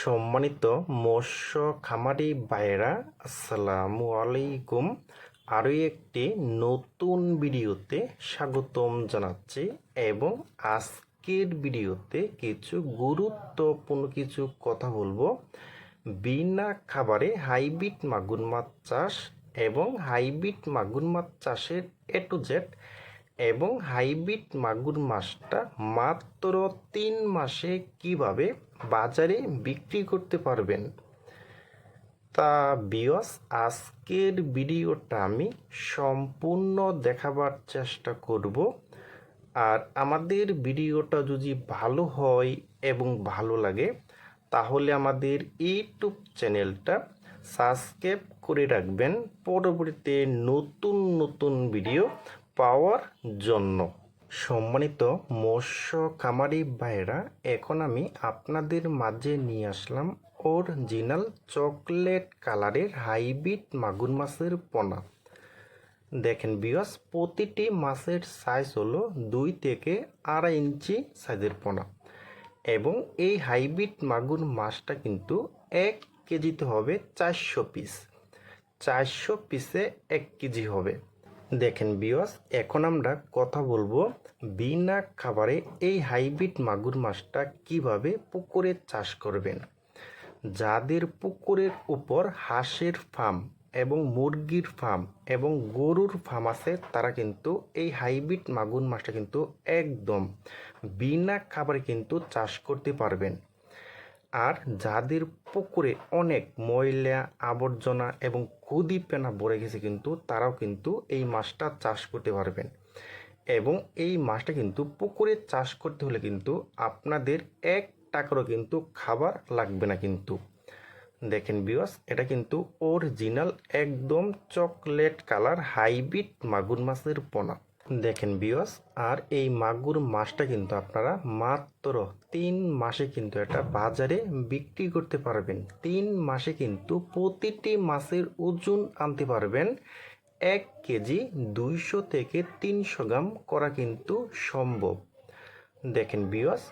সম্মানিত মৎস্য খামারি ভাইয়েরা, আসসালামু আলাইকুম। আরও একটি নতুন ভিডিওতে স্বাগতম জানাচ্ছি এবং আজকের ভিডিওতে কিছু গুরুত্বপূর্ণ কিছু কথা বলব। বিনা খাবারে হাইব্রিড মাগুর মাছ চাষ এবং হাইব্রিড মাগুর মাছ চাষের এ টু জেড এবং হাইব্রিড মাগুর মাছটা মাত্র তিন মাসে কীভাবে বাজারে বিক্রি করতে পারবেন? তা বিয়স আজকের ভিডিওটা আমি সম্পূর্ণ দেখাবার চেষ্টা করব। আর আমাদের ভিডিওটা যদি ভালো হয় এবং ভালো লাগে, তাহলে আমাদের ইউটিউব চ্যানেলটা সাবস্ক্রাইব করে রাখবেন। পরবর্তীতে নতুন নতুন ভিডিও পাওয়ার জন্য। সম্মানিত মৎস্য খামারি ভাইরা এখন আমি আপনাদের মাঝে নিয়ে আসলাম অরিজিনাল চকলেট কালারের হাইব্রিড মাগুর মাছের পোনা। দেখেন বিয়াস প্রতিটি মাছের সাইজ হলো দুই থেকে আড়াই ইঞ্চি সাইজের পোনা। এবং এই হাইব্রিড মাগুর মাছটা কিন্তু এক কেজিতে হবে চারশো পিস চারশো পিসে এক কেজি হবে। দেখেন বিয়স এখন আমরা কথা বলব বিনা খাবারে এই হাইব্রিড মাগুর মাছটা কীভাবে পুকুরে চাষ করবেন। যাদের পুকুরের উপর হাঁসের ফার্ম এবং মুরগির ফার্ম এবং গরুর ফার্ম আছে, তারা কিন্তু এই হাইব্রিড মাগুর মাছটা কিন্তু একদম বিনা খাবারে কিন্তু চাষ করতে পারবেন। আর যাদের পুকুরে অনেক ময়লা, আবর্জনা এবং কুদি পেনা ভরে গেছে কিন্তু, তারাও কিন্তু এই মাছটা চাষ করতে পারবেন। এবং এই মাছটা কিন্তু পুকুরে চাষ করতে হলে কিন্তু আপনাদের এক টাকারও কিন্তু খাবার লাগবে না কিন্তু। দেখেন বিওয়াস এটা কিন্তু অরিজিনাল একদম চকলেট কালার হাইব্রিড মাগুর মাছের পোনা। দেখেন বিওস আর এই মাগুর মাছটা কিন্তু আপনারা মাত্র তিন মাসে কিন্তু এটা বাজারে বিক্রি করতে পারবেন। তিন মাসে কিন্তু প্রতিটি মাছের ওজন আনতে পারবেন। এক কেজি দুইশো থেকে তিনশো গ্রাম করা কিন্তু সম্ভব। দেখেন বিওয়াস